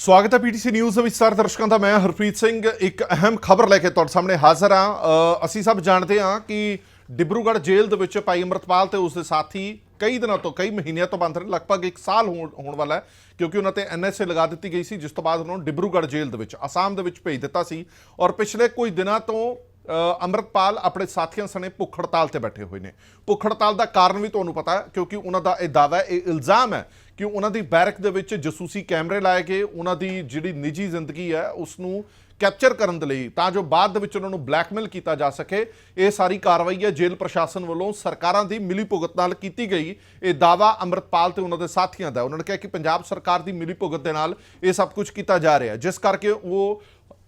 ਸਵਾਗਤ ਹੈ PTC news ਦੇ ਵਿਸਤਾਰ ਦਰਸ਼ਕਾਂ ਦਾ, ਮੈਂ ਹਰਪ੍ਰੀਤ ਸਿੰਘ। ਇੱਕ ਅਹਿਮ ਖਬਰ ਲੈ ਕੇ ਤੁਹਾਡੇ ਸਾਹਮਣੇ ਹਾਜ਼ਰ ਹਾਂ। ਅਸੀਂ ਸਭ ਜਾਣਦੇ ਹਾਂ ਕਿ ਡਿਬਰੂਗੜ੍ਹ ਜੇਲ੍ਹ ਦੇ ਵਿੱਚ ਭਾਈ ਅਮਰਤਪਾਲ ਤੇ ਉਸ ਦੇ ਸਾਥੀ ਕਈ ਦਿਨਾਂ ਤੋਂ, ਕਈ ਮਹੀਨਿਆਂ ਤੋਂ ਬੰਦ ਨੇ ਲਗਭਗ 1 ਸਾਲ ਹੋਣ ਹੋਣ ਵਾਲਾ ਹੈ, ਕਿਉਂਕਿ ਉਹਨਾਂ ਤੇ ਐਨਐਸਏ ਲਗਾ ਦਿੱਤੀ ਗਈ ਸੀ, ਜਿਸ ਤੋਂ ਬਾਅਦ ਉਹਨਾਂ ਨੂੰ ਡਿਬਰੂਗੜ੍ਹ ਜੇਲ੍ਹ ਦੇ ਵਿੱਚ, ਅਸਾਮ ਦੇ ਵਿੱਚ ਭੇਜ ਦਿੱਤਾ ਸੀ। ਔਰ ਪਿਛਲੇ ਕੁਝ ਦਿਨਾਂ ਤੋਂ ਅੰਮ੍ਰਿਤਪਾਲ ਆਪਣੇ ਸਾਥੀਆਂ ਸਣੇ ਭੁੱਖ ਹੜਤਾਲ ਤੇ ਬੈਠੇ ਹੋਏ ਨੇ। ਭੁੱਖ ਹੜਤਾਲ ਦਾ ਕਾਰਨ ਵੀ ਤੁਹਾਨੂੰ ਪਤਾ ਹੈ, ਕਿਉਂਕਿ ਉਹਨਾਂ ਦਾ ਇਹ ਦਾਅਵਾ ਹੈ, ਇਹ ਇਲਜ਼ਾਮ ਹੈ ਕਿ ਉਹਨਾਂ ਦੀ ਬੈਰਕ ਦੇ ਵਿੱਚ ਜਸੂਸੀ ਕੈਮਰੇ ਲਾਏ ਗਏ, ਉਹਨਾਂ ਦੀ ਜਿਹੜੀ ਨਿੱਜੀ ਜ਼ਿੰਦਗੀ ਹੈ ਉਸ ਨੂੰ ਕੈਪਚਰ ਕਰਨ ਦੇ ਲਈ, ਤਾਂ ਜੋ ਬਾਅਦ ਦੇ ਵਿੱਚ ਉਹਨਾਂ ਨੂੰ ਬਲੈਕਮੇਲ ਕੀਤਾ ਜਾ ਸਕੇ, ਇਹ ਸਾਰੀ ਕਾਰਵਾਈ ਹੈ ਜੇਲ੍ਹ ਪ੍ਰਸ਼ਾਸਨ ਵੱਲੋਂ ਸਰਕਾਰਾਂ ਦੀ ਮਿਲੀ ਭੁਗਤ ਨਾਲ ਕੀਤੀ ਗਈ। ਇਹ ਦਾਵਾ ਅੰਮ੍ਰਿਤਪਾਲ ਤੇ ਉਹਨਾਂ ਦੇ ਸਾਥੀਆਂ ਦਾ ਉਹਨਾਂ ਨੇ ਕਿਹਾ ਕਿ ਪੰਜਾਬ ਸਰਕਾਰ ਦੀ ਮਿਲੀ ਭੁਗਤ ਦੇ ਨਾਲ ਇਹ ਸਭ ਕੁਝ ਕੀਤਾ ਜਾ ਰਿਹਾ ਜਿਸ ਕਰਕੇ ਉਹ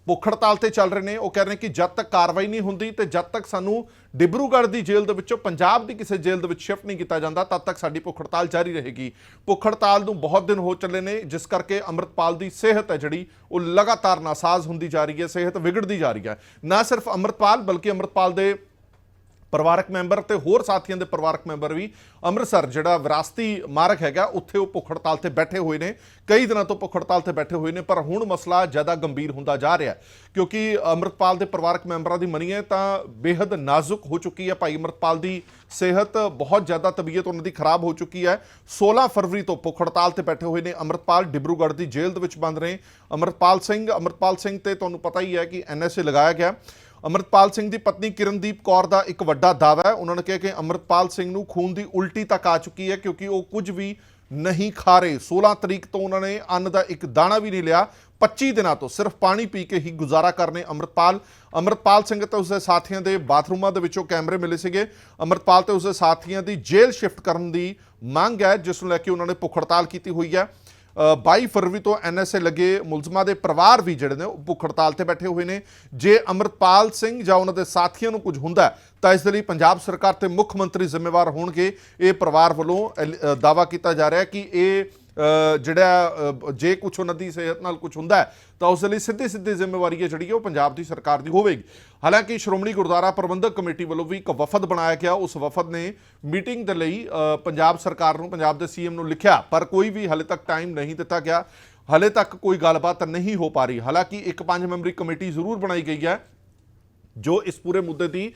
ਭੁੱਖ ਹੜਤਾਲ ਤੇ ਚੱਲ ਰਹੇ ਨੇ। ਉਹ ਕਹਿ ਰਹੇ ਨੇ ਕਿ ਜਦ ਤੱਕ ਕਾਰਵਾਈ ਨਹੀਂ ਹੁੰਦੀ ਤੇ ਜਦ ਤੱਕ ਸਾਨੂੰ ਡਿਬਰੂਗੜ੍ਹ ਦੀ ਜੇਲ੍ਹ ਦੇ ਵਿੱਚੋਂ, ਪੰਜਾਬ ਦੀ ਕਿਸੇ ਜੇਲ੍ਹ ਦੇ ਵਿੱਚ ਸ਼ਿਫਟ ਨਹੀਂ ਕੀਤਾ ਜਾਂਦਾ, ਤਦ ਤੱਕ ਸਾਡੀ ਭੁੱਖ ਹੜਤਾਲ ਜਾਰੀ ਰਹੇਗੀ। ਭੁੱਖ ਹੜਤਾਲ ਨੂੰ ਬਹੁਤ ਦਿਨ ਹੋ ਚੱਲੇ ਨੇ, ਜਿਸ ਕਰਕੇ ਅੰਮ੍ਰਿਤਪਾਲ ਦੀ ਸਿਹਤ ਹੈ ਜਿਹੜੀ, ਉਹ ਲਗਾਤਾਰ ਨਾਸਾਜ਼ ਹੁੰਦੀ ਜਾ ਰਹੀ ਹੈ, ਸਿਹਤ ਵਿਗੜਦੀ ਜਾ ਰਹੀ ਹੈ। ਨਾ ਸਿਰਫ ਅੰਮ੍ਰਿਤਪਾਲ, ਬਲਕਿ ਅੰਮ੍ਰਿਤਪਾਲ ਦੇ ਪਰਿਵਾਰਕ ਮੈਂਬਰ ਤੇ ਹੋਰ ਸਾਥੀਆਂ ਦੇ ਪਰਿਵਾਰਕ ਮੈਂਬਰ ਵੀ ਅੰਮ੍ਰਿਤਸਰ, ਜਿਹੜਾ ਵਿਰਾਸਤੀ ਮਾਰਗ ਹੈਗਾ, ਉੱਥੇ ਉਹ ਭੁੱਖ ਹੜਤਾਲ ਤੇ ਬੈਠੇ ਹੋਏ ਨੇ। ਕਈ ਦਿਨਾਂ ਤੋਂ ਭੁੱਖ ਹੜਤਾਲ ਤੇ ਬੈਠੇ ਹੋਏ ਨੇ, ਪਰ ਹੁਣ ਮਸਲਾ ਜ਼ਿਆਦਾ ਗੰਭੀਰ ਹੁੰਦਾ ਜਾ ਰਿਹਾ ਕਿਉਂਕਿ ਅੰਮ੍ਰਿਤਪਾਲ ਦੇ ਪਰਿਵਾਰਕ ਮੈਂਬਰਾਂ ਦੀ ਮੰਨੀਏ ਤਾਂ ਬੇहद ਨਾਜ਼ੁਕ ਹੋ ਚੁੱਕੀ ਹੈ ਭਾਈ ਅੰਮ੍ਰਿਤਪਾਲ ਦੀ ਸਿਹਤ। ਬਹੁਤ ਜ਼ਿਆਦਾ ਤਬੀਅਤ ਉਹਨਾਂ ਦੀ ਖਰਾਬ ਹੋ ਚੁੱਕੀ ਹੈ। 16 ਫਰਵਰੀ ਤੋਂ ਭੁੱਖ ਹੜਤਾਲ ਤੇ ਬੈਠੇ ਹੋਏ ਨੇ ਅੰਮ੍ਰਿਤਪਾਲ, ਡਿਬਰੂਗੜ੍ਹ ਦੀ ਜੇਲ੍ਹ ਦੇ ਵਿੱਚ ਬੰਦ ਨੇ। ਅੰਮ੍ਰਿਤਪਾਲ ਸਿੰਘ ਅੰਮ੍ਰਿਤਪਾਲ ਸਿੰਘ ਤੇ ਤੁਹਾਨੂੰ ਪਤਾ ਹੀ ਹੈ ਕਿ ਐਨਐਸਏ ਲਗਾਇਆ ਗਿਆ। ਅਮਰਤਪਾਲ ਸਿੰਘ ਦੀ ਪਤਨੀ ਕਿਰਨਦੀਪ ਕੌਰ ਦਾ ਇੱਕ ਵੱਡਾ ਦਾਅਵਾ ਹੈ। ਉਹਨਾਂ ਨੇ ਕਿਹਾ ਕਿ ਅਮਰਤਪਾਲ ਸਿੰਘ ਨੂੰ ਖੂਨ ਦੀ ਉਲਟੀ ਤੱਕ ਆ ਚੁੱਕੀ ਹੈ ਕਿਉਂਕਿ ਉਹ ਕੁਝ ਵੀ ਨਹੀਂ ਖਾ ਰਹੇ। 16 ਤਰੀਕ ਤੋਂ ਉਹਨਾਂ ਨੇ ਅੰਨ ਦਾ ਇੱਕ ਦਾਣਾ ਵੀ ਨਹੀਂ ਲਿਆ। 25 ਦਿਨਾਂ ਤੋਂ ਸਿਰਫ ਪਾਣੀ ਪੀ ਕੇ ਹੀ ਗੁਜ਼ਾਰਾ ਕਰਨੇ ਅਮਰਤਪਾਲ ਅਮਰਤਪਾਲ ਸਿੰਘ ਤੇ ਉਸਦੇ ਸਾਥੀਆਂ ਦੇ ਬਾਥਰੂਮਾਂ ਦੇ ਵਿੱਚੋਂ ਕੈਮਰੇ ਮਿਲੇ ਸੀਗੇ। ਅਮਰਤਪਾਲ ਤੇ ਉਸਦੇ ਸਾਥੀਆਂ ਦੀ ਜੇਲ੍ਹ ਸ਼ਿਫਟ ਕਰਨ ਦੀ ਮੰਗ ਹੈ, ਜਿਸ ਨੂੰ ਲੈ ਕੇ ਉਹਨਾਂ ਨੇ ਭੁੱਖ ਹੜਤਾਲ ਕੀਤੀ ਹੋਈ ਹੈ। 22 ਫਰਵਰੀ ਤੋਂ ਐਨਐਸਏ ਲੱਗੇ ਮੁਲਜ਼ਮਾਂ ਦੇ ਪਰਿਵਾਰ ਵੀ ਜਿਹੜੇ ਨੇ ਉਹ ਭੁੱਖ ਹੜਤਾਲ ਤੇ ਬੈਠੇ ਹੋਏ ਨੇ। ਜੇ ਅਮਰਪਾਲ ਸਿੰਘ ਜਾਂ ਉਹਨਾਂ ਦੇ ਸਾਥੀਆਂ ਨੂੰ ਕੁਝ ਹੁੰਦਾ ਤਾਂ ਇਸ ਦੇ ਲਈ ਪੰਜਾਬ ਸਰਕਾਰ ਤੇ ਮੁੱਖ ਮੰਤਰੀ ਜ਼ਿੰਮੇਵਾਰ ਹੋਣਗੇ। ਇਹ ਪਰਿਵਾਰ ਵੱਲੋਂ ਐਲ- ਦਾਅਵਾ ਕੀਤਾ ਜਾ ਰਿਹਾ ਕਿ ਇਹ ਜਿਹੜਾ ਜੇ ਕੁਝ ਉਹਨਾਂ ਦੀ ਸਿਹਤ ਨਾਲ ਕੁਝ ਹੁੰਦਾ ਹੈ, ਤਾਂ ਉਸ ਦੇ ਲਈ ਸਿੱਧੀ ਸਿੱਧੀ ਜ਼ਿੰਮੇਵਾਰੀ ਹੈ ਜਿਹੜੀ ਉਹ ਪੰਜਾਬ ਦੀ ਸਰਕਾਰ ਦੀ ਹੋਵੇਗੀ। ਹਾਲਾਂਕਿ ਸ਼੍ਰੋਮਣੀ ਗੁਰਦੁਆਰਾ ਪ੍ਰਬੰਧਕ ਕਮੇਟੀ ਵੱਲੋਂ ਵੀ ਇੱਕ ਵਫਦ ਬਣਾਇਆ ਗਿਆ। ਉਸ ਵਫਦ ਨੇ ਮੀਟਿੰਗ ਦੇ ਲਈ ਪੰਜਾਬ ਸਰਕਾਰ ਨੂੰ ਪੰਜਾਬ ਦੇ ਸੀਐਮ ਨੂੰ ਲਿਖਿਆ ਪਰ ਕੋਈ ਵੀ ਹਾਲੇ ਤੱਕ ਟਾਈਮ ਨਹੀਂ ਦਿੱਤਾ ਗਿਆ। ਹਾਲੇ ਤੱਕ ਕੋਈ ਗੱਲਬਾਤ ਨਹੀਂ ਹੋ ਪਾ ਰਹੀ। ਹਾਲਾਂਕਿ ਇੱਕ ਪੰਜ ਮੈਂਬਰੀ ਕਮੇਟੀ ਜ਼ਰੂਰ ਬਣਾਈ ਗਈ ਹੈ। ਜੋ ਇਸ ਪੂਰੇ ਮੁੱਦੇ ਦੀ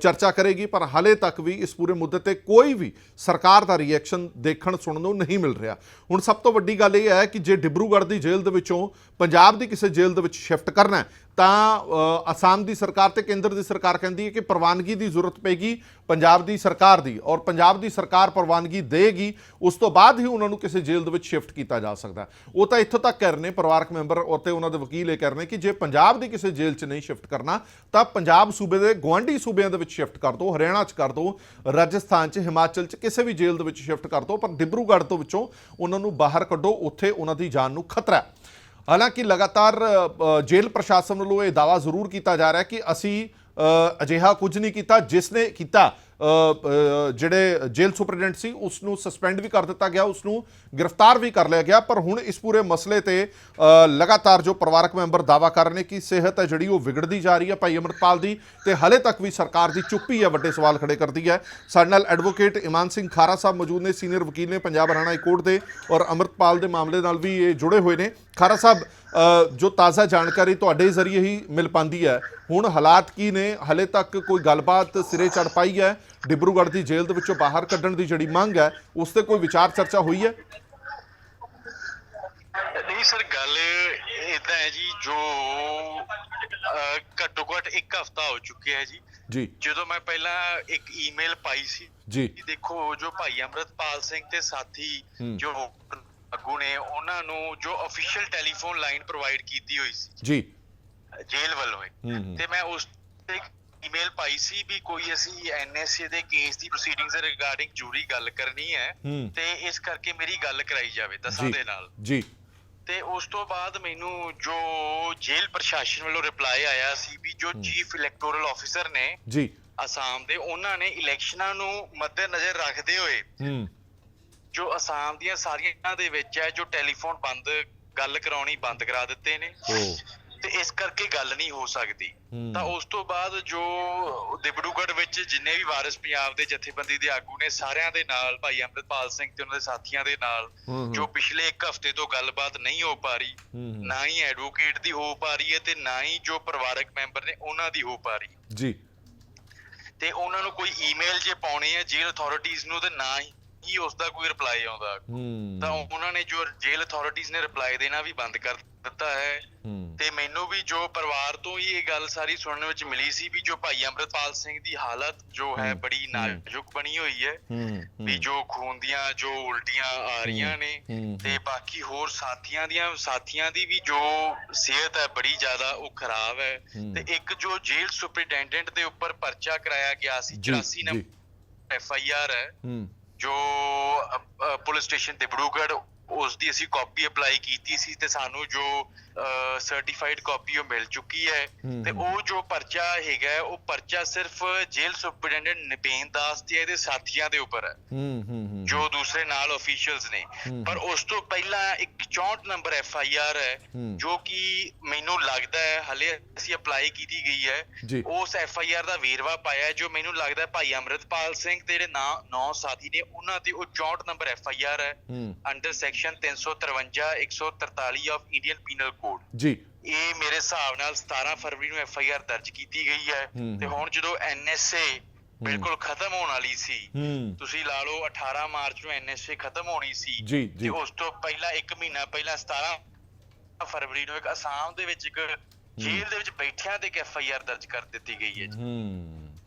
ਚਰਚਾ ਕਰੇਗੀ, ਪਰ ਹਾਲੇ ਤੱਕ ਵੀ ਇਸ ਪੂਰੇ ਮੁੱਦੇ ਤੇ ਕੋਈ ਵੀ ਸਰਕਾਰ ਦਾ ਰਿਐਕਸ਼ਨ ਦੇਖਣ ਸੁਣਨ ਨੂੰ ਨਹੀਂ ਮਿਲ ਰਿਹਾ। ਹੁਣ ਸਭ ਤੋਂ ਵੱਡੀ ਗੱਲ ਇਹ ਹੈ ਕਿ ਜੇ ਡਿਬਰੂਗੜ੍ਹ ਦੀ ਜੇਲ੍ਹ ਦੇ ਵਿੱਚੋਂ ਪੰਜਾਬ ਦੀ ਕਿਸੇ ਜੇਲ੍ਹ ਦੇ ਵਿੱਚ ਸ਼ਿਫਟ ਕਰਨਾ ਤਾਂ ਅਸਾਮ ਦੀ ਸਰਕਾਰ ਤੇ ਕੇਂਦਰ ਦੀ ਸਰਕਾਰ ਕਹਿੰਦੀ ਹੈ ਕਿ ਪ੍ਰਵਾਨਗੀ ਦੀ ਜ਼ਰੂਰਤ ਪੈਗੀ ਪੰਜਾਬ ਦੀ ਸਰਕਾਰ ਦੀ ਔਰ ਪੰਜਾਬ ਦੀ ਸਰਕਾਰ ਪ੍ਰਵਾਨਗੀ ਦੇਗੀ, ਉਸ ਤੋਂ ਬਾਅਦ ਹੀ ਉਹਨਾਂ ਨੂੰ ਕਿਸੇ ਜੇਲ੍ਹ ਦੇ ਵਿੱਚ ਸ਼ਿਫਟ ਕੀਤਾ ਜਾ ਸਕਦਾ। ਉਹ ਤਾਂ ਇੱਥੋਂ ਤੱਕ ਕਹਿ ਰਹੇ ਨੇ, ਪਰਿਵਾਰਕ ਮੈਂਬਰ ਅਤੇ ਉਹਨਾਂ ਦੇ ਵਕੀਲ ਇਹ ਕਹਿ ਰਹੇ ਨੇ ਕਿ ਜੇ ਪੰਜਾਬ ਦੀ ਕਿਸੇ ਜੇਲ੍ਹ 'ਚ ਨਹੀਂ ਸ਼ਿਫਟ ਕਰਨਾ, ਤਾਂ ਪੰਜਾਬ ਸੂਬੇ ਦੇ ਗਵਾਂਢੀ ਸੂਬਿਆਂ ਦੇ ਵਿੱਚ ਸ਼ਿਫਟ ਕਰ ਦਿਓ ਹਰਿਆਣਾ 'ਚ ਕਰ ਦਿਓ ਰਾਜਸਥਾਨ 'ਚ, ਹਿਮਾਚਲ 'ਚ ਕਿਸੇ ਵੀ ਜੇਲ੍ਹ ਦੇ ਵਿੱਚ ਸ਼ਿਫਟ ਕਰ ਦਿਓ ਪਰ ਡਿਬਰੂਗੜ੍ਹ ਤੋਂ ਵਿੱਚੋਂ ਉਹਨਾਂ ਨੂੰ ਬਾਹਰ ਕੱਢੋ, ਉੱਥੇ ਉਹਨਾਂ ਦੀ ਜਾਨ ਨੂੰ ਖਤਰਾ ਹੈ। ਹਾਲਾਂਕਿ ਲਗਾਤਾਰ ਜੇਲ੍ਹ ਪ੍ਰਸ਼ਾਸਨ ਵੱਲੋਂ ਇਹ ਦਾਵਾ ਜ਼ਰੂਰ ਕੀਤਾ ਜਾ ਰਿਹਾ ਕਿ ਅਸੀਂ ਅਜਿਹਾ ਕੁਝ ਨਹੀਂ ਕੀਤਾ, ਜਿਸ ਨੇ ਕੀਤਾ। ਜਿਹੜੇ ਜੇਲ੍ਹ ਸੁਪਰਡੈਂਟ ਸੀ ਉਸ ਨੂੰ ਸਸਪੈਂਡ ਵੀ ਕਰ ਦਿੱਤਾ ਗਿਆ ਉਸ ਨੂੰ ਗ੍ਰਿਫਤਾਰ ਵੀ ਕਰ ਲਿਆ ਗਿਆ। ਪਰ ਹੁਣ ਇਸ ਪੂਰੇ ਮਸਲੇ ਤੇ ਲਗਾਤਾਰ ਜੋ ਪਰਿਵਾਰਕ ਮੈਂਬਰ ਦਾਵਾ ਕਰ ਰਹੇ ਨੇ ਕਿ ਸਿਹਤ ਹੈ ਜਿਹੜੀ ਉਹ ਵਿਗੜਦੀ ਜਾ ਰਹੀ ਹੈ ਭਾਈ ਅਮਰਪਾਲ ਦੀ ਤੇ ਹਲੇ ਤੱਕ ਵੀ ਸਰਕਾਰ ਦੀ ਚੁੱਪੀ ਹੈ, ਵੱਡੇ ਸਵਾਲ ਖੜੇ ਕਰਦੀ ਹੈ। ਸਾਡੇ ਨਾਲ ਐਡਵੋਕੇਟ ਇਮਾਨ ਸਿੰਘ ਖਾਰਾ ਸਾਹਿਬ ਮੌਜੂਦ ਨੇ ਸੀਨੀਅਰ ਵਕੀਲ ਨੇ ਪੰਜਾਬ ਹਰਿਆਣਾ ਹਾਈ ਕੋਰਟ ਦੇ ਔਰ ਅਮਰਪਾਲ ਦੇ ਮਾਮਲੇ ਨਾਲ ਵੀ ਇਹ ਜੁੜੇ ਹੋਏ ਨੇ। ਖਾਰਾ ਸਾਹਿਬ ਜੋ ਤਾਜ਼ਾ ਜਾਣਕਾਰੀ ਤੁਹਾਡੇ ਜ਼ਰੀਏ ਹੀ ਮਿਲ ਪਾਉਂਦੀ ਹੈ। ਹੁਣ ਹਾਲਾਤ ਕੀ ਨੇ? ਹਲੇ ਤੱਕ ਕੋਈ ਗੱਲਬਾਤ ਸਿਰੇ ਚੜ ਪਾਈ ਹੈ? ਡਿਬਰੂਗੜ੍ਹ ਦੀ ਜੇਲ੍ਹ ਦੇ ਵਿੱਚੋਂ ਬਾਹਰ ਕੱਢਣ ਦੀ ਜਿਹੜੀ ਮੰਗ ਹੈ ਉਸ ਤੇ ਕੋਈ ਵਿਚਾਰ ਚਰਚਾ ਹੋਈ ਹੈ? ਨਹੀਂ ਸਰ ਗੱਲ ਇਦਾਂ ਹੈ ਜੀ ਜੋ ਘੱਟੋ ਘੱਟ ਇੱਕ ਹਫਤਾ ਹੋ ਚੁੱਕਿਆ ਹੈ ਜੀ। ਜੀ। ਜਦੋਂ ਮੈਂ ਪਹਿਲਾਂ ਇੱਕ ਈਮੇਲ ਪਾਈ ਸੀ ਜੀ। ਦੇਖੋ ਜੋ ਭਾਈ ਅੰਮ੍ਰਿਤਪਾਲ ਸਿੰਘ ਤੇ ਸਾਥੀ। ਜੋ ਅੱਗੂ ਨੇ ਉਹਨਾਂ ਨੂੰ ਜੋ ਅਫੀਸ਼ੀਅਲ ਟੈਲੀਫੋਨ ਲਾਈਨ ਪ੍ਰੋਵਾਈਡ ਕੀਤੀ ਹੋਈ ਸੀ। ਜੀ। ਜੇਲ੍ਹ ਵੱਲੋਂ। ਤੇ ਮੈਂ ਉਸ ਤੇ ਈਮੇਲ ਪਾਈ ਸੀ ਵੀ ਕੋਈ ਅਸੀਂ ਐਨਐਸਏ ਦੇ ਕੇਸ ਦੀ ਪ੍ਰੋਸੀਡਿੰਗਸ ਰਿਗਾਰਡਿੰਗ ਜੂਰੀ ਗੱਲ ਕਰਨੀ ਹੈ ਹੂੰ। ਤੇ ਇਸ ਕਰਕੇ ਮੇਰੀ ਗੱਲ ਕਰਾਈ ਜਾਵੇ ਦਸਾਂ ਜੀ ਦੇ ਨਾਲ। ਜੀ। ਤੇ ਉਸ ਤੋਂ ਬਾਅਦ ਮੈਨੂੰ ਜੋ ਜੇਲ੍ਹ ਪ੍ਰਸ਼ਾਸਨ ਵੱਲੋਂ ਰਿਪਲਾਈ ਆਇਆ ਸੀ ਵੀ ਜੋ ਚੀਫ ਇਲੈਕਟੋਰਲ ਆਫੀਸਰ ਨੇ ਜੀ। ਅਸਾਮ ਦੇ ਉਹਨਾਂ ਨੇ ਇਲੈਕਸ਼ਨਾਂ ਨੂੰ ਮੱਦੇਨਜ਼ਰ ਰੱਖਦੇ ਹੋਏ ਹੂੰ। ਜੋ ਅਸਾਮ ਦੀਆਂ ਸਾਰੀਆਂ ਦੇ ਵਿੱਚ ਹੈ ਜੋ ਟੈਲੀਫੋਨ ਬੰਦ ਗੱਲ ਕਰਾਉਣੀ ਬੰਦ ਕਰਾ ਦਿੱਤੇ ਨੇ। ਓ। ਤੇ ਇਸ ਕਰਕੇ ਗੱਲ ਨਹੀਂ ਹੋ ਸਕਦੀ। ਤਾਂ ਉਸ ਤੋਂ ਬਾਅਦ ਜੋ ਦਿਬੜੂਗੜ੍ਹ ਵਿੱਚ ਜਿੰਨੇ ਵੀ ਵਾਰਿਸ ਪੰਜਾਬ ਦੇ ਜਥੇਬੰਦੀ ਦੇ ਆਗੂ ਨੇ ਸਾਰਿਆਂ ਦੇ ਨਾਲ ਭਾਈ ਅੰਮ੍ਰਿਤਪਾਲ ਸਿੰਘ ਤੇ ਉਹਨਾਂ ਦੇ ਸਾਥੀਆਂ ਦੇ ਨਾਲ। ਜੋ ਪਿਛਲੇ ਇੱਕ ਹਫ਼ਤੇ ਤੋਂ ਗੱਲਬਾਤ ਨਹੀਂ ਹੋ ਪਾ ਰਹੀ। ਨਾ ਹੀ ਐਡਵੋਕੇਟ ਦੀ ਹੋ ਪਾ ਰਹੀ ਹੈ ਤੇ ਨਾ ਹੀ ਜੋ ਪਰਿਵਾਰਕ ਮੈਂਬਰ ਨੇ ਉਹਨਾਂ ਦੀ ਹੋ ਪਾ ਰਹੀ ਜੀ ਤੇ ਉਹਨਾਂ ਨੂੰ ਕੋਈ ਈਮੇਲ ਜੇ ਪਾਉਣੀ ਹੈ ਜੇਲ੍ਹ ਅਥਾਰਟੀਆਂ ਨੂੰ ਤੇ ਨਾ ਹੀ ਹੀ ਉਸ ਦਾ ਕੋਈ ਰਿਪਲਾਈ ਆਉਂਦਾ ਤਾਂ ਉਹਨਾਂ ਨੇ ਜੋ ਜੇਲ੍ਹ ਅਥਾਰਟੀਆਂ ਨੇ ਰਿਪਲਾਈ ਦੇਣਾ ਵੀ ਬੰਦ ਕਰ ਦਿੱਤਾ ਹੈ। ਹੂੰ। ਤੇ ਮੈਨੂੰ ਵੀ ਜੋ ਪਰਿਵਾਰ ਤੋਂ ਹੀ ਇਹ ਗੱਲ ਸਾਰੀ ਸੁਣਨ ਵਿੱਚ ਮਿਲੀ ਸੀ ਵੀ ਜੋ ਭਾਈ ਅੰਮ੍ਰਿਤਪਾਲ ਸਿੰਘ ਦੀ ਹਾਲਤ ਜੋ ਹੈ ਬੜੀ ਨਾਜ਼ੁਕ ਬਣੀ ਹੋਈ ਹੈ। ਹੂੰ ਵੀ ਜੋ ਖੂਨ ਦੀਆਂ ਜੋ ਉਲਟੀਆਂ ਆ ਰਹੀਆਂ ਨੇ ਤੇ ਬਾਕੀ ਹੋਰ ਸਾਥੀਆਂ ਦੀਆਂ ਸਾਥੀਆਂ ਦੀ ਵੀ ਜੋ ਸਿਹਤ ਹੈ ਬੜੀ ਜ਼ਿਆਦਾ ਉਹ ਖਰਾਬ ਹੈ। ਤੇ ਇੱਕ ਜੋ ਜੇਲ੍ਹ ਸੁਪਰਡੈਂਟੈਂਟ ਦੇ ਉੱਪਰ ਪਰਚਾ ਕਰਾਇਆ ਗਿਆ ਸੀ ਜੀ, 84 ਜੀ। ਨੰਬਰ ਐਫ ਆਈ ਆਰ ਹੈ ਜੋ ਪੁਲਿਸ ਸਟੇਸ਼ਨ ਦਿਬੜੂਗੜ੍ਹ ਉਸ ਦੀ ਅਸੀਂ ਕਾਪੀ ਅਪਲਾਈ ਕੀਤੀ ਸੀ ਤੇ ਸਾਨੂੰ ਜੋ ਸਰਟੀਫਾਈਡ ਕਾਪੀ ਉਹ ਮਿਲ ਚੁੱਕੀ ਹੈ ਤੇ। ਉਹ ਜੋ ਪਰਚਾ ਹੈਗਾ ਉਹ ਪਰਚਾ ਸਿਰਫ ਜੇਲ੍ਹ ਸੁਪਰਡੈਂਟੈਂਟ ਨਿਪੇਨ ਦਾਸ ਤੇ ਇਹਦੇ ਸਾਥੀਆਂ ਦੇ ਉੱਪਰ ਹੈ ਹੂੰ ਹੂੰ ਹੂੰ ਜੋ ਦੂਸਰੇ ਨਾਲ ਅਫੀਸ਼ੀਅਲਸ ਨੇ। ਪਰ ਉਸ ਤੋਂ ਪਹਿਲਾਂ ਇੱਕ 64 ਨੰਬਰ ਐਫ ਆਈ ਆਰ ਹੈ। ਜੋ ਕਿ ਮੈਨੂੰ ਲੱਗਦਾ ਹੈ ਹਲੇ ਅਸੀਂ ਅਪਲਾਈ ਕੀਤੀ ਗਈ ਹੈ। ਉਸ ਐਫ ਆਈ ਆਰ ਦਾ ਵੇਰਵਾ ਪਾਇਆ ਜੋ ਮੈਨੂੰ ਲੱਗਦਾ ਹੈ ਭਾਈ ਅੰਮ੍ਰਿਤਪਾਲ ਸਿੰਘ ਤੇ ਜਿਹੜੇ ਨਾਂ ਨੌ ਸਾਥੀ ਨੇ ਉਹਨਾਂ ਤੇ ਉਹ 64 ਨੰਬਰ ਐਫ ਆਈ ਆਰ ਹੈ ਹੂੰ under section 353 143 of Indian penal code ਜੀ। ਇਹ ਮੇਰੇ ਹਿਸਾਬ ਨਾਲ 17 ਫਰਵਰੀ ਨੂੰ ਐਫ ਆਈ ਆਰ ਦਰਜ ਕੀਤੀ ਗਈ ਹੈ। ਤੇ। ਹੁਣ ਜਦੋਂ ਐਨ ਐਸ ਏ ਬਿਲਕੁਲ ਖਤਮ ਹੋਣ ਵਾਲੀ ਸੀ ਤੁਸੀਂ ਲਾ ਲਓ 18 ਮਾਰਚ ਨੂੰ ਐਨਐਸਏ ਖਤਮ ਹੋਣੀ ਸੀ। ਤੇ ਉਸ ਤੋਂ ਪਹਿਲਾਂ 1 ਮਹੀਨਾ ਪਹਿਲਾਂ 17 ਫਰਵਰੀ ਨੂੰ ਇੱਕ ਅਸਾਮ ਦੇ ਵਿੱਚ ਇੱਕ ਜੇਲ੍ਹ ਦੇ ਵਿੱਚ ਬੈਠਿਆਂ ਤੇ ਇੱਕ ਐਫਆਈਆਰ ਦਰਜ ਕਰ ਦਿੱਤੀ ਗਈ ਹੈ ਜੀ।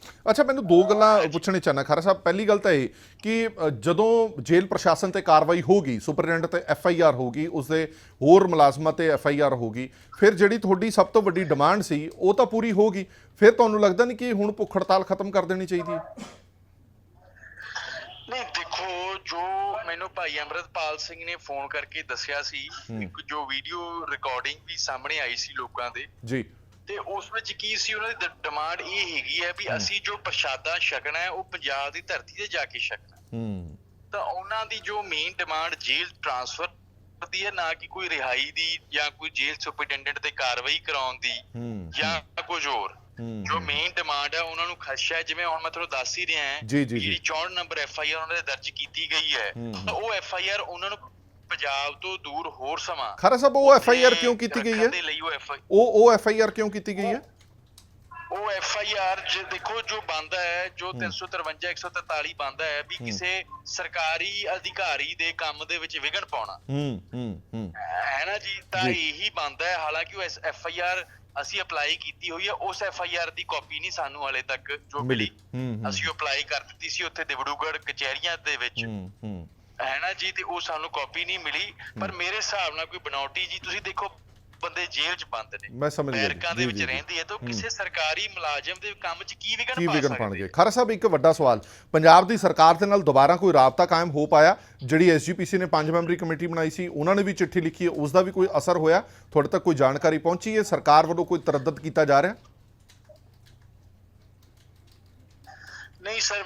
ਹੂੰ ਅੱਛਾ ਮੈਨੂੰ ਦੋ ਗੱਲਾਂ ਪੁੱਛਣੇ ਚਾਹਨਾ ਖਰਾ ਸਾਹਿਬ ਪਹਿਲੀ ਗੱਲ ਤਾਂ ਇਹ ਕਿ ਜਦੋਂ ਜੇਲ੍ਹ ਪ੍ਰਸ਼ਾਸਨ ਤੇ ਕਾਰਵਾਈ ਹੋਗੀ ਸੁਪਰਡੈਂਟ ਤੇ ਐਫ ਆਈ ਆਰ ਹੋਗੀ ਉਸਦੇ ਹੋਰ ਮੁਲਾਜ਼ਮਾਂ ਤੇ ਐਫ ਆਈ ਆਰ ਹੋਗੀ ਫਿਰ ਜਿਹੜੀ ਤੁਹਾਡੀ ਸਭ ਤੋਂ ਵੱਡੀ ਡਿਮਾਂਡ ਸੀ ਉਹ ਤਾਂ ਪੂਰੀ ਹੋਗੀ ਫਿਰ ਤੁਹਾਨੂੰ ਲੱਗਦਾ ਨਹੀਂ ਕਿ ਹੁਣ ਭੁੱਖ ਹੜਤਾਲ ਖਤਮ ਕਰ ਦੇਣੀ ਚਾਹੀਦੀ ਹੈ? ਨਹੀਂ ਦੇਖੋ ਜੋ ਮੈਨੂੰ ਭਾਈ ਅੰਮ੍ਰਿਤਪਾਲ ਸਿੰਘ ਨੇ ਫੋਨ ਕਰਕੇ ਦੱਸਿਆ ਸੀ ਹੂੰ। ਜੋ ਵੀਡੀਓ ਰਿਕਾਰਡਿੰਗ ਵੀ ਸਾਹਮਣੇ ਆਈ ਸੀ ਲੋਕਾਂ ਦੇ ਜੀ। ਤੇ ਉਸ ਵਿੱਚ ਕੀ ਸੀ ਉਹਨਾਂ ਦੀ ਡਿਮਾਂਡ ਇਹ ਹੈਗੀ ਹੈ ਵੀ ਅਸੀਂ ਜੋ ਪ੍ਰਸ਼ਾਦਾ ਛਕਣਾ ਹੈ ਉਹ ਪੰਜਾਬ ਦੀ ਧਰਤੀ ਤੇ ਜਾ ਕੇ ਛਕਣਾ ਹੂੰ। ਤਾਂ ਉਹਨਾਂ ਦੀ ਜੋ ਮੇਨ ਡਿਮਾਂਡ ਜੇਲ੍ਹ ਟ੍ਰਾਂਸਫਰ ਦੀ ਹੈ ਨਾ ਕਿ ਕੋਈ ਰਿਹਾਈ ਦੀ ਜਾਂ ਕੋਈ ਜੇਲ੍ਹ ਸੁਪਰਡੈਂਟੈਂਟ ਤੇ ਕਾਰਵਾਈ ਕਰਾਉਣ ਦੀ ਜਾਂ ਕੁਝ ਹੋਰ। ਜੋ ਮੇਨ ਡਿਮਾਂਡ ਹੈ ਉਹਨਾਂ ਨੂੰ ਖਦਸ਼ਾ ਹੈ। ਜਿਵੇਂ ਹੁਣ ਮੈਂ ਤੁਹਾਨੂੰ ਦੱਸ ਹੀ ਰਿਹਾ ਹਾਂ ਜੀ, ਜੀ, ਵੀ ਜੀ। ਜਿਹੜੀ 64 ਨੰਬਰ ਐਫ ਆਈ ਆਰ ਉਹਨਾਂ ਦੇ ਦਰਜ ਕੀਤੀ ਗਈ ਹੈ ਉਹ ਐਫ ਆਈ ਆਰ ਉਹਨਾਂ ਨੂੰ ਪੰਜਾਬ ਤੋਂ ਦੂਰ ਹੋਰ ਸਮਾਂ। ਖਰਾ ਸਾਹਿਬ ਉਹ ਐਫ ਆਈ ਆਰ ਕਿਉਂ ਕੀਤੀ ਗਈ ਹੈ? ਦੇ ਲਈ ਉਹ ਐਫ ਉਹ ਉਹ ਐਫ ਆਈ ਆਰ ਕਿਉਂ ਕੀਤੀ ਗਈ ਹੈ? ਉਹ ਐਫ ਆਈ ਆਰ ਦੇਖੋ ਜੋ ਬੰਦਾ ਹੈ ਜੋ 353 143 ਬੰਦਾ ਹੈ ਵੀ ਕਿਸੇ ਸਰਕਾਰੀ ਅਧਿਕਾਰੀ ਦੇ ਕੰਮ ਦੇ ਵਿੱਚ ਵਿਘਨ ਪਾਉਣਾ। ਹੂੰ ਹੂੰ ਹੂੰ। ਹੈ ਨਾ ਜੀ? ਤਾਂ। ਇਹੀ ਬੰਦਾ ਹੈ। ਹਾਲਾਂਕਿ ਉਹ ਐਫ ਆਈ ਆਰ ਅਸੀਂ ਅਪਲਾਈ ਕੀਤੀ ਹੋਈ ਹੈ। ਉਸ ਐਫ ਆਈ ਆਰ ਦੀ ਕਾਪੀ ਨਹੀਂ ਸਾਨੂੰ ਹਲੇ ਤੱਕ ਜੋ ਮਿਲੀ। ਅਸੀਂ ਅਪਲਾਈ ਕਰ ਦਿੱਤੀ ਸੀ ਉੱਥੇ ਦਿਬੜੂਗੜ੍ਹ ਕਚਹਿਰੀਆਂ ਦੇ ਵਿੱਚ। ਹੂੰ ਹੂੰ। ਹੈ ਨਾ ਜੀ ਤੇ ਉਹ ਸਾਨੂੰ ਕਾਪੀ ਨਹੀਂ ਮਿਲੀ। ਪਰ ਮੇਰੇ ਹਿਸਾਬ ਨਾਲ ਕੋਈ ਬਣਾਉਟੀ ਜੀ ਤੁਸੀਂ ਦੇਖੋ ਬੰਦੇ ਜੇਲ੍ਹ 'ਚ ਬੰਦ ਨੇ। ਮੈਂ ਸਮਝ ਗਿਆ ਦੇ ਵਿੱਚ। ਰਹਿੰਦੀ ਹੈ ਤਾਂ ਕਿਸੇ ਸਰਕਾਰੀ ਮੁਲਾਜ਼ਮ ਦੇ ਕੰਮ 'ਚ ਕੀ ਵਿਗਨ ਕੀ ਪਾ ਸਕਦੇ ਪਾਣਗੇ ਖਰਾ ਸਾਹਿਬ ਇੱਕ ਵੱਡਾ ਸਵਾਲ। ਪੰਜਾਬ ਦੀ ਸਰਕਾਰ ਦੇ ਨਾਲ ਦੁਬਾਰਾ ਕੋਈ ਰਾਬਤਾ ਕਾਇਮ ਹੋ ਪਾਇਆ? ਜਿਹੜੀ ਐਸਜੀਪੀਸੀ ਨੇ ਪੰਜ ਮੈਂਬਰੀ ਕਮੇਟੀ ਬਣਾਈ ਸੀ ਉਹਨਾਂ ਨੇ ਵੀ ਚਿੱਠੀ ਲਿਖੀ ਹੈ ਉਸ ਦਾ ਵੀ ਕੋਈ ਅਸਰ ਹੋਇਆ? ਤੁਹਾਡੇ ਤੱਕ ਕੋਈ ਜਾਣਕਾਰੀ ਪਹੁੰਚੀ ਹੈ? ਸਰਕਾਰ ਵੱਲੋਂ ਕੋਈ ਤਰੱਦਦ ਕੀਤਾ ਜਾ ਰਿਹਾ? ਨਹੀਂ ਸਰ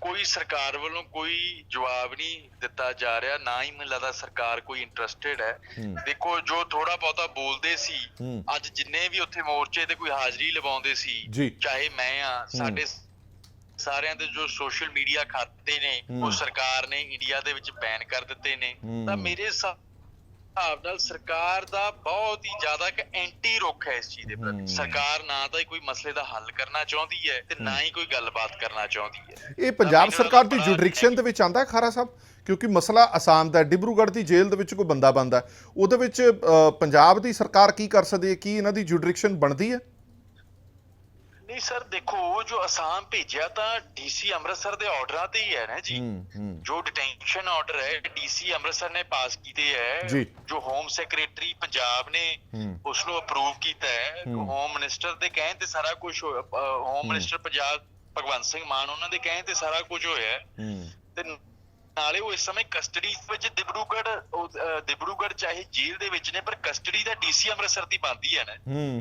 ਕੋਈ ਸਰਕਾਰ ਵੱਲੋਂ ਕੋਈ ਜਵਾਬ ਨਹੀਂ ਦਿੱਤਾ ਜਾ ਰਿਹਾ ਨਾ ਹੀ ਮੈਨੂੰ ਲੱਗਦਾ ਸਰਕਾਰ ਕੋਈ ਇੰਟਰਸਟਿਡ ਹੈ। ਦੇਖੋ ਜੋ ਥੋੜਾ ਬਹੁਤਾ ਬੋਲਦੇ ਸੀ। ਅੱਜ ਜਿੰਨੇ ਵੀ ਉੱਥੇ ਮੋਰਚੇ ਤੇ ਕੋਈ ਹਾਜ਼ਰੀ ਲਵਾਉਂਦੇ ਸੀ। ਚਾਹੇ ਮੈਂ ਆ ਸਾਡੇ ਸਾਰਿਆਂ ਦੇ ਜੋ ਸੋਸ਼ਲ ਮੀਡੀਆ ਖਾਤੇ ਨੇ। ਉਹ ਸਰਕਾਰ ਨੇ ਇੰਡੀਆ ਦੇ ਵਿੱਚ ਬੈਨ ਕਰ ਦਿੱਤੇ ਨੇ। ਤਾਂ ਮੇਰੇ ਹਿਸਾਬ ਨਾਲ ਸਰਕਾਰ ਦਾ ਬਹੁਤ ਹੀ ਜ਼ਿਆਦਾ ਇੱਕ ਐਂਟੀ ਰੁਖ ਹੈ ਇਸ ਚੀਜ਼ ਦੇ। ਪ੍ਰਤੀ। ਸਰਕਾਰ ਨਾ ਤਾਂ ਹੀ ਕੋਈ ਮਸਲੇ ਦਾ ਹੱਲ ਕਰਨਾ ਚਾਹੁੰਦੀ ਹੈ ਤੇ ਨਾ ਹੀ। ਕੋਈ ਗੱਲਬਾਤ ਕਰਨਾ ਚਾਹੁੰਦੀ ਹੈ। ਇਹ ਪੰਜਾਬ ਸਰਕਾਰ ਦੀ ਜੁਡੀਕਸ਼ਨ ਦੇ ਵਿੱਚ ਆਂਦਾ ਖਾਰਾ ਸਾਹਿਬ? ਕਿਉਂਕਿ ਮਸਲਾ ਅਸਾਮ ਦਾ ਡਿਬਰੂਗੜ੍ਹ ਦੀ ਜੇਲ੍ਹ ਦੇ ਵਿੱਚ ਕੋਈ ਬੰਦਾ ਬੰਦਾ ਉਹਦੇ ਵਿੱਚ ਪੰਜਾਬ ਦੀ ਸਰਕਾਰ ਕੀ ਕਰ ਸਕਦੀ ਹੈ? ਕੀ ਇਹਨਾਂ ਦੀ ਜੁਡੀਕਸ਼ਨ ਬਣਦੀ ਹੈ? ਨਹੀਂ ਸਰ ਦੇਖੋ ਜੋ ਅਸਾਮ ਭੇਜਿਆ ਤਾਂ ਡੀਸੀ ਅੰਮ੍ਰਿਤਸਰ ਦੇ ਆਰਡਰਾਂ ਤੇ ਹੀ ਹੈ ਨਾ ਜੀ। ਜੋ ਡਿਟੈਂਸ਼ਨ ਆਰਡਰ ਹੈ ਡੀਸੀ ਅੰਮ੍ਰਿਤਸਰ ਨੇ ਪਾਸ ਕੀਤੇ ਹੈ। ਜੀ। ਹੋਮ ਸੈਕਟਰੀ ਪੰਜਾਬ ਨੇ। ਉਸ ਨੂੰ ਅਪਰੂਵ ਕੀਤਾ ਹੈ। ਹੋਮ ਮਿਨਿਸਟਰ ਦੇ ਕਹਿਣ ਤੇ ਸਾਰਾ ਕੁਝ ਹੋਮ ਮਿਨਿਸਟਰ ਪੰਜਾਬ ਭਗਵੰਤ ਸਿੰਘ ਮਾਨ ਉਹਨਾਂ ਦੇ ਕਹਿਣ ਤੇ ਸਾਰਾ ਕੁਝ ਹੋਇਆ ਤੇ ਨਾਲੇ ਉਹ ਇਸ ਸਮੇਂ ਕਸਟਡੀ ਵਿੱਚ ਅਹ, ਦਿਬਰੂਗੜ੍ਹ ਚਾਹੇ ਜੇਲ੍ਹ ਦੇ ਵਿੱਚ ਨੇ ਪਰ ਕਸਟਡੀ ਦਾ ਡੀਸੀ ਅੰਮ੍ਰਿਤਸਰ ਦੀ ਬਣਦੀ ਹੈ ਨਾ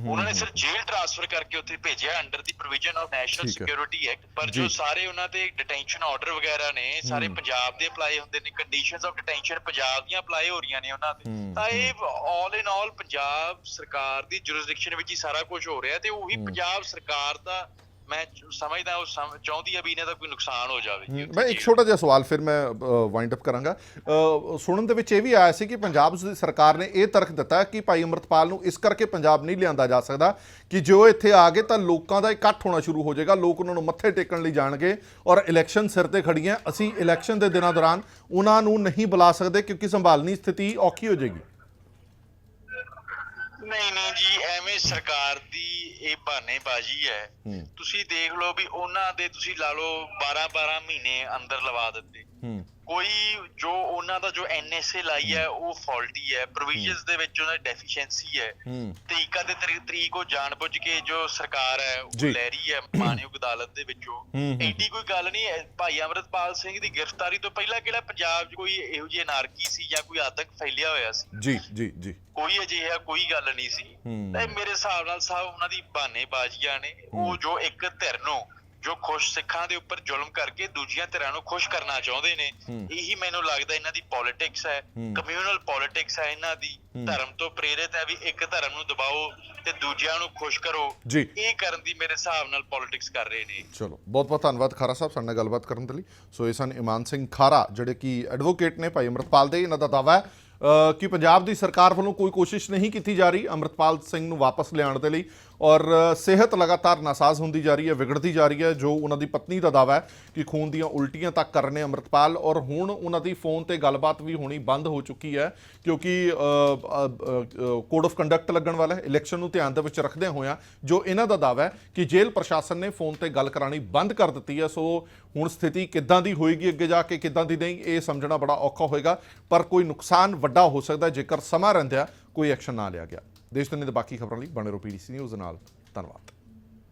ਉਹਨਾਂ ਨੇ ਸਿਰ ਜੇਲ੍ਹ ਟ੍ਰਾਂਸਫਰ ਕਰਕੇ ਉੱਥੇ ਭੇਜਿਆ under the provision of national. Security act ਪਰ ਜੀ। ਸਾਰੇ ਉਹਨਾਂ ਤੇ ਡਿਟੈਂਸ਼ਨ ਆਰਡਰ ਵਗੈਰਾ ਨੇ ਸਾਰੇ। ਪੰਜਾਬ ਦੇ ਅਪਲਾਈ ਹੁੰਦੇ ਨੇ ਕੰਡੀਸ਼ਨਸ ਆਫ ਡਿਟੈਂਸ਼ਨ ਪੰਜਾਬ ਦੀਆਂ ਅਪਲਾਈ ਹੋ ਰਹੀਆਂ ਨੇ ਉਹਨਾਂ ਤੇ ਤਾਂ ਇਹ ਆਲ ਇਨ ਆਲ ਪੰਜਾਬ ਸਰਕਾਰ ਦੀ ਜੁਰਿਸਡਿਕਸ਼ਨ ਵਿੱਚ ਹੀ ਸਾਰਾ ਕੁਝ ਹੋ ਰਿਹਾ ਤੇ ਉਹੀ। ਪੰਜਾਬ ਸਰਕਾਰ ਦਾ ਮੈਂ ਸਮਝਦਾ ਉਹ ਸਮ- ਚਾਹੁੰਦੀ ਆ ਵੀ ਇਹਨਾਂ ਦਾ ਕੋਈ ਨੁਕਸਾਨ ਹੋ ਜਾਵੇ। ਮੈਂ ਇੱਕ ਛੋਟਾ ਜਿਹਾ ਸਵਾਲ ਫਿਰ ਮੈਂ ਵਾਈਂਡ ਅਪ ਕਰਾਂਗਾ। ਅ, ਸੁਣਨ ਦੇ ਵਿੱਚ ਇਹ ਵੀ ਆਇਆ ਸੀ ਕਿ ਪੰਜਾਬ ਦੀ ਸਰਕਾਰ ਨੇ ਇਹ ਤਰਕ ਦਿੱਤਾ ਕਿ ਭਾਈ ਅਮਰਤਪਾਲ ਨੂੰ ਇਸ ਕਰਕੇ ਪੰਜਾਬ ਨਹੀਂ ਲਿਆਂਦਾ ਜਾ ਸਕਦਾ ਕਿ ਜੋ ਇੱਥੇ ਆ ਗਏ ਤਾਂ ਲੋਕਾਂ ਦਾ ਇਕੱਠ ਹੋਣਾ ਸ਼ੁਰੂ ਹੋ ਜਾਏਗਾ ਲੋਕ ਉਹਨਾਂ ਨੂੰ ਮੱਥੇ ਟੇਕਣ ਲਈ ਜਾਣਗੇ ਔਰ ਇਲੈਕਸ਼ਨ ਸਿਰ ਤੇ ਖੜੀਆਂ ਅਸੀਂ ਇਲੈਕਸ਼ਨ ਦੇ ਦਿਨਾਂ ਦੌਰਾਨ ਉਹਨਾਂ ਨੂੰ ਨਹੀਂ ਬੁਲਾ ਸਕਦੇ ਕਿਉਂਕਿ ਸੰਭਾਲਣੀ ਸਥਿਤੀ ਔਖੀ ਹੋ ਜਾਏਗੀ। ਨਹੀਂ ਨਹੀਂ ਜੀ ਐਵੇਂ ਸਰਕਾਰ ਦੀ ਇਹ ਬਹਾਨੇਬਾਜ਼ੀ ਹੈ। ਤੁਸੀਂ ਦੇਖ ਲਓ ਵੀ ਉਹਨਾਂ ਦੇ ਤੁਸੀਂ ਲਾ ਲਓ 12 12 ਮਹੀਨੇ ਅੰਦਰ ਲਵਾ ਦਿੱਤੇ। ਹੂੰ। ਕੋਈ ਜੋ ਉਹਨਾਂ ਦਾ ਜੋ ਐਨਐਸਏ ਲਾਈ ਹੈ ਉਹ ਫਾਲਟੀ ਹੈ। ਪ੍ਰੋਵੀਜ਼ਨਸ ਦੇ ਵਿੱਚ ਉਹਨਾਂ ਦੀ ਡੈਫੀਸ਼ੀਐਂਸੀ ਹੈ। ਤਰੀਕਾ ਦੇ ਤਰੀ- ਤਰੀਕ ਉਹ ਜਾਣਬੁੱਝ ਕੇ ਜੋ ਸਰਕਾਰ ਹੈ ਉਹ। ਲੈ ਰਹੀ ਹੈ ਮਾਨਯੋਗ ਅਦਾਲਤ ਦੇ ਵਿੱਚੋਂ। ਐਡੀ ਕੋਈ ਗੱਲ ਨਹੀਂ ਭਾਈ ਅਮਰਤਪਾਲ ਸਿੰਘ ਦੀ ਗ੍ਰਿਫਤਾਰੀ ਤੋਂ ਪਹਿਲਾਂ ਕਿਹੜਾ ਪੰਜਾਬ 'ਚ ਕੋਈ ਇਹੋ ਜਿਹੀ ਅਨਾਰਕੀ ਸੀ ਜਾਂ ਕੋਈ ਆਤੰਕ ਫੈਲਿਆ ਹੋਇਆ ਸੀ? ਜੀ ਜੀ ਜੀ। ਕੋਈ ਅਜਿਹਾ ਕੋਈ ਗੱਲ ਨਹੀਂ ਸੀ। ਤੇ ਮੇਰੇ ਹਿਸਾਬ ਨਾਲ ਸਾਹਿਬ ਉਹਨਾਂ ਦੀ ਬਹਾਨੇਬਾਜ਼ੀਆਂ ਨੇ। ਉਹ ਜੋ ਇੱਕ ਧਿਰ ਨੂੰ ਜੋ ਖੁਸ਼ ਸਿੱਖਾਂ ਦੇ ਉੱਪਰ ਜ਼ੁਲਮ ਕਰਕੇ ਦੂਜੀਆਂ ਧਿਰਾਂ ਨੂੰ ਖੁਸ਼ ਕਰਨਾ ਚਾਹੁੰਦੇ ਨੇ। ਇਹੀ ਮੈਨੂੰ ਲੱਗਦਾ ਇਹਨਾਂ ਦੀ ਪੋਲਿਟਿਕਸ ਹੈ। ਕਮਿਊਨਲ ਪੋਲਿਟਿਕਸ ਹੈ ਇਹਨਾਂ ਦੀ। ਧਰਮ ਤੋਂ ਪ੍ਰੇਰਿਤ ਹੈ ਵੀ ਇੱਕ ਧਰਮ ਨੂੰ ਦਬਾਓ ਤੇ ਦੂਜਿਆਂ ਨੂੰ ਖੁਸ਼ ਕਰੋ ਇਹ ਕਰਨ ਦੀ ਮੇਰੇ ਹਿਸਾਬ ਨਾਲ ਪੋਲਿਟਿਕਸ ਕਰ ਰਹੇ ਨੇ ਚਲੋ ਬਹੁਤ ਬਹੁਤ ਧੰਨਵਾਦ ਖਾਰਾ ਸਾਹਿਬ ਸਾਡੇ ਨਾਲ ਗੱਲਬਾਤ ਕਰਨ ਦੇ ਲਈ ਸੋ ਇਹ ਸਨ ਇਮਾਨ ਸਿੰਘ ਖਾਰਾ ਜਿਹੜੇ ਕਿ ਐਡਵੋਕੇਟ ਨੇ ਭਾਈ ਅਮਰਤਪਾਲ ਦੇ ਇਹਨਾਂ ਦਾ ਦਾਵਾ ਹੈ ਕਿ ਪੰਜਾਬ ਦੀ ਸਰਕਾਰ ਵੱਲੋਂ ਕੋਈ ਕੋਸ਼ਿਸ਼ ਨਹੀਂ ਕੀਤੀ ਜਾ ਰਹੀ ਅਮਰਤਪਾਲ ਸਿੰਘ ਨੂੰ ਵਾਪਸ ਲਿਆਉਣ ਦੇ ਲਈ ਔਰ ਸਿਹਤ ਲਗਾਤਾਰ ਨਾਸਾਜ਼ ਹੁੰਦੀ ਜਾ ਰਹੀ ਹੈ, ਵਿਗੜਦੀ ਜਾ ਰਹੀ ਹੈ, ਜੋ ਉਹਨਾਂ ਦੀ ਪਤਨੀ ਦਾ ਦਾਵਾ ਹੈ ਕਿ ਖੂਨ ਦੀਆਂ ਉਲਟੀਆਂ ਤੱਕ ਕਰ ਰਹੇ ਅਮਰਤਪਾਲ ਔਰ ਹੁਣ ਉਹਨਾਂ ਦੀ ਫੋਨ ਤੇ ਗੱਲਬਾਤ ਵੀ ਹੋਣੀ ਬੰਦ ਹੋ ਚੁੱਕੀ ਹੈ ਕਿਉਂਕਿ ਕੋਡ ਆਫ ਕੰਡਕਟ ਲੱਗਣ ਵਾਲਾ ਹੈ, ਇਲੈਕਸ਼ਨ ਨੂੰ ਧਿਆਨ ਦੇ ਵਿੱਚ ਰੱਖਦਿਆਂ ਹੋਇਆਂ ਜੋ ਇਹਨਾਂ ਦਾ ਦਾਵਾ ਹੈ ਕਿ ਜੇਲ੍ਹ ਪ੍ਰਸ਼ਾਸਨ ਨੇ ਫੋਨ ਤੇ ਗੱਲ ਕਰਾਣੀ ਬੰਦ ਕਰ ਦਿੱਤੀ ਹੈ। ਸੋ ਹੁਣ ਸਥਿਤੀ ਕਿੱਦਾਂ ਦੀ ਹੋਏਗੀ, ਅੱਗੇ ਜਾ ਕੇ ਕਿੱਦਾਂ ਦੀ ਨਹੀਂ, ਇਹ ਸਮਝਣਾ ਬੜਾ ਔਖਾ ਹੋਏਗਾ। ਪਰ ਕੋਈ ਨੁਕਸਾਨ ਵੱਡਾ ਹੋ ਸਕਦਾ, ਜੇਕਰ ਸਮਾਂ ਰਹਿੰਦਿਆਂ ਕੋਈ ਐਕਸ਼ਨ ਨਾ ਲਿਆ ਗਿਆ। ਦੇਸ਼ ਦੁਨੀਆ ਦੇ ਬਾਕੀ ਖਬਰਾਂ ਲਈ ਬਣੇ ਰਹੋ ਪੀਡੀਸੀ ਨਿਊਜ਼ ਨਾਲ। ਧੰਨਵਾਦ।